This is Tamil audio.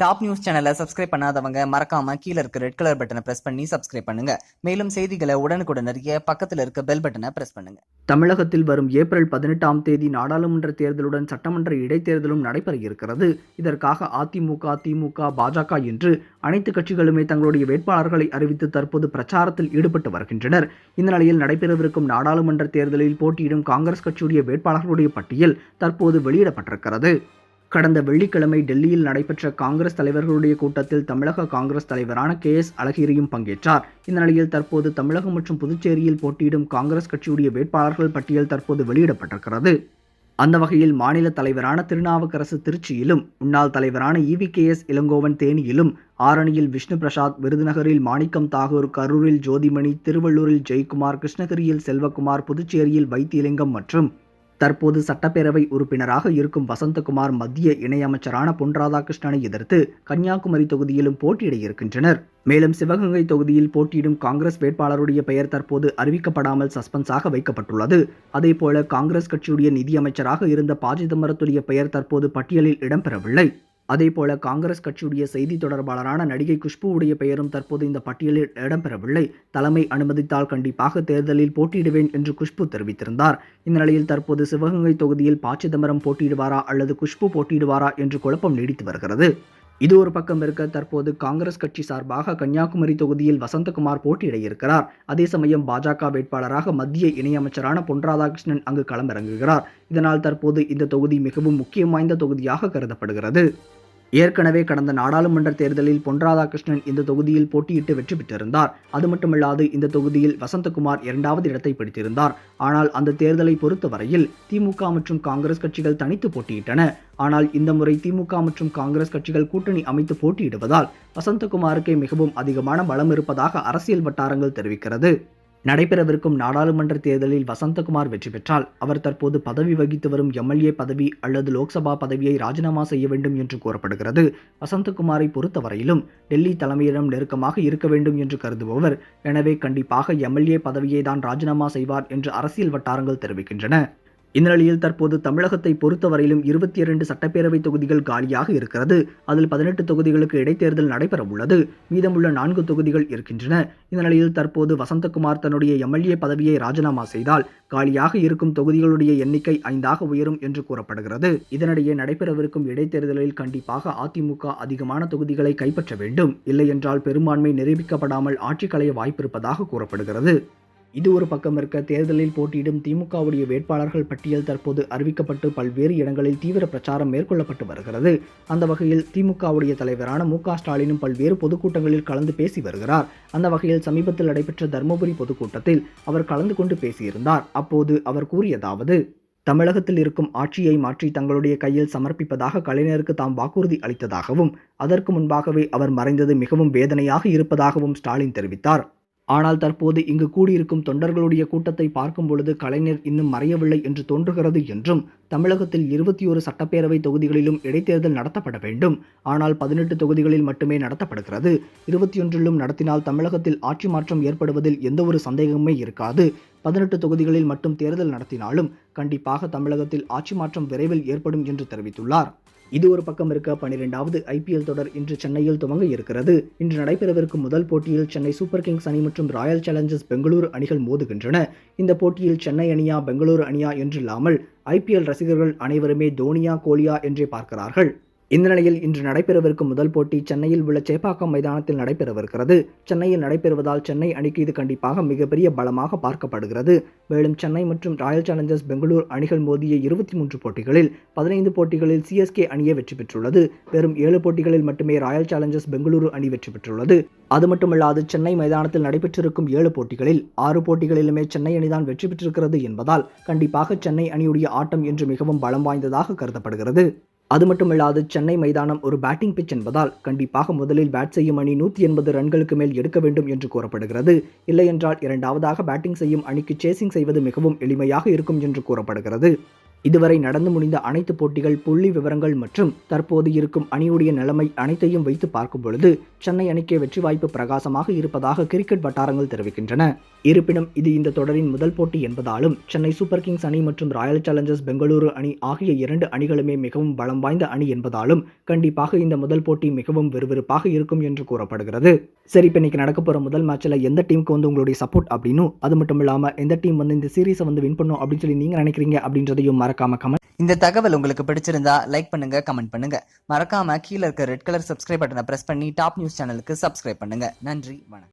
டாப் நியூஸ் சேனலை சப்ஸ்கிரைப் பண்ணாதவங்க மறக்காம கீழே இருக்க ரெட் கலர் பட்டனை பிரஸ் பண்ணி சப்ஸ்கிரைப் பண்ணுங்க. மேலும் செய்திகளை உடனுக்குடன் அறிய பக்கத்தில் இருக்க பெல் பட்டனை பிரஸ் பண்ணுங்க. தமிழகத்தில் வரும் ஏப்ரல் பதினெட்டாம் தேதி நாடாளுமன்ற தேர்தலுடன் சட்டமன்ற இடைத்தேர்தலும் நடைபெற இருக்கிறது. இதற்காக அதிமுக திமுக பாஜக என்று அனைத்து கட்சிகளுமே தங்களுடைய வேட்பாளர்களை அறிவித்து தற்போது பிரச்சாரத்தில் ஈடுபட்டு வருகின்றனர். இந்த நிலையில் நடைபெறவிருக்கும் நாடாளுமன்ற தேர்தலில் போட்டியிடும் காங்கிரஸ் கட்சியுடைய வேட்பாளர்களுடைய பட்டியல் தற்போது வெளியிடப்பட்டிருக்கிறது. கடந்த வெள்ளிக்கிழமை டெல்லியில் நடைபெற்ற காங்கிரஸ் தலைவர்களுடைய கூட்டத்தில் தமிழக காங்கிரஸ் தலைவரான கே எஸ் அழகிரியும் பங்கேற்றார். இந்த நிலையில் தற்போது தமிழகம் மற்றும் புதுச்சேரியில் போட்டியிடும் காங்கிரஸ் கட்சியுடைய வேட்பாளர்கள் பட்டியல் தற்போது வெளியிடப்பட்டிருக்கிறது. அந்த வகையில் மாநில தலைவரான திருநாவுக்கரசு திருச்சியிலும் முன்னாள் தலைவரான E V K S Elangovan தேனியிலும் ஆரணியில் விஷ்ணு பிரசாத் விருதுநகரில் மாணிக்கம் தாகூர் கரூரில் ஜோதிமணி திருவள்ளூரில் ஜெயக்குமார் கிருஷ்ணகிரியில் செல்வகுமார் புதுச்சேரியில் வைத்தியலிங்கம் மற்றும் தற்போது சட்டப்பேரவை உறுப்பினராக இருக்கும் வசந்தகுமார் மத்திய இணையமைச்சரான பொன் ராதாகிருஷ்ணனை எதிர்த்து கன்னியாகுமரி தொகுதியிலும் போட்டியிட இருக்கின்றனர். மேலும் சிவகங்கை தொகுதியில் போட்டியிடும் காங்கிரஸ் வேட்பாளருடைய பெயர் தற்போது அறிவிக்கப்படாமல் சஸ்பென்ஸாக வைக்கப்பட்டுள்ளது. அதேபோல காங்கிரஸ் கட்சியுடைய நிதியமைச்சராக இருந்த ப. சிதம்பரத்துடைய பெயர் தற்போது பட்டியலில் இடம்பெறவில்லை. அதேபோல காங்கிரஸ் கட்சியுடைய செய்தி தொடர்பாளரான நடிகை குஷ்புவுடைய பெயரும் தற்போது இந்த பட்டியலில் இடம்பெறவில்லை. தலைமை அனுமதித்தால் கண்டிப்பாக தேர்தலில் போட்டியிடுவேன் என்று குஷ்பு தெரிவித்திருந்தார். இந்த நிலையில் தற்போது சிவகங்கை தொகுதியில் ப. சிதம்பரம் போட்டியிடுவாரா அல்லது குஷ்பு போட்டியிடுவாரா என்று குழப்பம் நீடித்து வருகிறது. இது ஒரு பக்கம் இருக்க தற்போது காங்கிரஸ் கட்சி சார்பாக கன்னியாகுமரி தொகுதியில் வசந்தகுமார் போட்டியிட இருக்கிறார் அதே சமயம் பாஜக வேட்பாளராக மத்திய இணையமைச்சரான பொன் ராதாகிருஷ்ணன் அங்கு களமிறங்குகிறார். இதனால் தற்போது இந்த தொகுதி மிகவும் முக்கியம் வாய்ந்த தொகுதியாக கருதப்படுகிறது. ஏற்கனவே கடந்த நாடாளுமன்ற தேர்தலில் பொன் ராதாகிருஷ்ணன் இந்த தொகுதியில் போட்டியிட்டு வெற்றி பெற்றிருந்தார். அது மட்டுமல்லாது இந்த தொகுதியில் வசந்தகுமார் இரண்டாவது இடத்தை பிடித்திருந்தார். ஆனால் அந்த தேர்தலை பொறுத்தவரையில் திமுக மற்றும் காங்கிரஸ் கட்சிகள் தனித்து போட்டியிட்டன. ஆனால் இந்த முறை திமுக மற்றும் காங்கிரஸ் கட்சிகள் கூட்டணி அமைத்து போட்டியிடுவதால் வசந்தகுமாருக்கே மிகவும் அதிகமான பலம் இருப்பதாக அரசியல் வட்டாரங்கள் தெரிவிக்கிறது. நடைபெறவிருக்கும் நாடாளுமன்ற தேர்தலில் வசந்தகுமார் வெற்றி பெற்றால் அவர் தற்போது பதவி வகித்து வரும் எம்எல்ஏ பதவி அல்லது லோக்சபா பதவியை ராஜினாமா செய்ய வேண்டும் என்று கூறப்படுகிறது. வசந்தகுமாரை பொறுத்தவரையிலும் டெல்லி தலைமையிடம் நெருக்கமாக இருக்க வேண்டும் என்று கருதுபவர். எனவே கண்டிப்பாக எம்எல்ஏ பதவியை தான் ராஜினாமா செய்வார் என்று அரசியல் வட்டாரங்கள் தெரிவிக்கின்றன. இந்த நிலையில் தற்போது தமிழகத்தை பொறுத்தவரையிலும் இருபத்தி இரண்டு சட்டப்பேரவை தொகுதிகள் காலியாக இருக்கிறது. அதில் பதினெட்டு தொகுதிகளுக்கு இடைத்தேர்தல் நடைபெற உள்ளது மீதமுள்ள நான்கு தொகுதிகள் இருக்கின்றன. இந்த நிலையில் தற்போது வசந்தகுமார் தன்னுடைய எம்எல்ஏ பதவியை ராஜினாமா செய்தால் காலியாக இருக்கும் தொகுதிகளுடைய எண்ணிக்கை ஐந்தாக உயரும் என்று கூறப்படுகிறது. இதனிடையே நடைபெறவிருக்கும் இடைத்தேர்தலில் கண்டிப்பாக அதிமுக அதிகமான தொகுதிகளை கைப்பற்ற வேண்டும். இல்லை என்றால் பெரும்பான்மை நிரூபிக்கப்படாமல் ஆட்சி களைய வாய்ப்பிருப்பதாக கூறப்படுகிறது. இது ஒரு பக்கம் இருக்க தேர்தலில் போட்டியிடும் திமுகவுடைய வேட்பாளர்கள் பட்டியல் தற்போது அறிவிக்கப்பட்டு பல்வேறு இடங்களில் தீவிர பிரச்சாரம் மேற்கொள்ளப்பட்டு வருகிறது. அந்த வகையில் திமுகவுடைய தலைவரான மு க ஸ்டாலினும் பல்வேறு பொதுக்கூட்டங்களில் கலந்து பேசி வருகிறார். அந்த வகையில் சமீபத்தில் நடைபெற்ற தருமபுரி பொதுக்கூட்டத்தில் அவர் கலந்து கொண்டு பேசியிருந்தார். அப்போது அவர் கூறியதாவது தமிழகத்தில் இருக்கும் ஆட்சியை மாற்றி தங்களுடைய கையில் சமர்ப்பிப்பதாக கலைஞருக்கு தாம் வாக்குறுதி அளித்ததாகவும் அதற்கு முன்பாகவே அவர் மறைந்தது மிகவும் வேதனையாக இருப்பதாகவும் ஸ்டாலின் தெரிவித்தார். ஆனால் தற்போது இங்கு கூடியிருக்கும் தொண்டர்களுடைய கூட்டத்தை பார்க்கும் பொழுது கலைஞர் இன்னும் மறையவில்லை என்று தோன்றுகிறது என்றும் தமிழகத்தில் இருபத்தி ஒரு சட்டப்பேரவை தொகுதிகளிலும் இடைத்தேர்தல் நடத்தப்பட வேண்டும். ஆனால் பதினெட்டு தொகுதிகளில் மட்டுமே நடத்தப்படுகிறது. இருபத்தி ஒன்றிலும் நடத்தினால் தமிழகத்தில் ஆட்சி மாற்றம் ஏற்படுவதில் எந்த ஒரு சந்தேகமே இருக்காது. பதினெட்டு தொகுதிகளில் மட்டும் தேர்தல் நடத்தினாலும் கண்டிப்பாக தமிழகத்தில் ஆட்சி மாற்றம் விரைவில் ஏற்படும் என்று தெரிவித்துள்ளார். இது ஒரு பக்கம் இருக்க பனிரெண்டாவது ஐபிஎல் தொடர் இன்று சென்னையில் துவங்க இருக்கிறது. இன்று நடைபெறவிருக்கும் முதல் போட்டியில் சென்னை சூப்பர் கிங்ஸ் அணி மற்றும் ராயல் சேலஞ்சர்ஸ் பெங்களூரு அணிகள் மோதுகின்றன. இந்த போட்டியில் சென்னை அணியா பெங்களூரு அணியா என்றில்லாமல் ஐபிஎல் ரசிகர்கள் அனைவருமே தோனியா கோலியா என்றே பார்க்கிறார்கள். இந்த நிலையில் இன்று நடைபெறவிருக்கும் முதல் போட்டி சென்னையில் உள்ள சேப்பாக்கம் மைதானத்தில் நடைபெறவிருக்கிறது. சென்னையில் நடைபெறுவதால் சென்னை அணிக்கு இது கண்டிப்பாக மிகப்பெரிய பலமாக பார்க்கப்படுகிறது. மேலும் சென்னை மற்றும் ராயல் சேலஞ்சர்ஸ் பெங்களூர் அணிகள் மோதிய இருபத்தி மூன்று போட்டிகளில் பதினைந்து போட்டிகளில் சிஎஸ்கே அணியை வெற்றி பெற்றுள்ளது. வெறும் ஏழு போட்டிகளில் மட்டுமே ராயல் சேலஞ்சர்ஸ் பெங்களூரு அணி வெற்றி பெற்றுள்ளது. அது மட்டுமல்லாது சென்னை மைதானத்தில் நடைபெற்றிருக்கும் ஏழு போட்டிகளில் ஆறு போட்டிகளிலுமே சென்னை அணிதான் வெற்றி பெற்றிருக்கிறது என்பதால் கண்டிப்பாக சென்னை அணியுடைய ஆட்டம் இன்று மிகவும் பலம் வாய்ந்ததாக கருதப்படுகிறது. அது மட்டுமில்லாது சென்னை மைதானம் ஒரு பேட்டிங் பிச் என்பதால் கண்டிப்பாக முதலில் பேட் செய்யும் அணி நூற்றி எண்பது ரன்களுக்கு மேல் எடுக்க வேண்டும் என்று கூறப்படுகிறது. இல்லையென்றால் இரண்டாவதாக பேட்டிங் செய்யும் அணிக்கு சேசிங் செய்வது மிகவும் எளிமையாக இருக்கும் என்று கூறப்படுகிறது. இதுவரை நடந்து முடிந்த அனைத்து போட்டிகள் புள்ளி விவரங்கள் மற்றும் தற்போது இருக்கும் அணியுடைய நிலைமை அனைத்தையும் வைத்து பார்க்கும் பொழுது சென்னை அணிக்கு வெற்றி வாய்ப்பு பிரகாசமாக இருப்பதாக கிரிக்கெட் வட்டாரங்கள் தெரிவிக்கின்றன. இருப்பினும் இது இந்த தொடரின் முதல் போட்டி என்பதாலும் சென்னை சூப்பர் கிங்ஸ் அணி மற்றும் ராயல் சேலஞ்சர்ஸ் பெங்களூரு அணி ஆகிய இரண்டு அணிகளுமே மிகவும் பலம் வாய்ந்த அணி என்பதாலும் கண்டிப்பாக இந்த முதல் போட்டி மிகவும் விறுவிறுப்பாக இருக்கும் என்று கூறப்படுகிறது. சரி இப்போ இன்றைக்கி நடக்க போகிற முதல் மேட்ச்சில் எந்த டீமுக்கு வந்து உங்களுடைய சப்போர்ட் அப்படின்னும் அது மட்டும் இல்லாமல் எந்த டீம் வந்து இந்த சீரீஸை வந்து வின் பண்ணும் அப்படின்னு சொல்லி நீங்கள் நினைக்கிறீங்க அப்படின்றதையும் மறக்காம கமெண்ட் இந்த தகவல் உங்களுக்கு பிடிச்சிருந்தா லைக் பண்ணுங்க கமெண்ட் பண்ணுங்க. மறக்காம கீழே இருக்க ரெட் கலர் சப்ஸ்கிரைப் பட்டனை ப்ரெஸ் பண்ணி டாப் நியூஸ் சேனலுக்கு சப்ஸ்கிரைப் பண்ணுங்க. நன்றி வணக்கம்.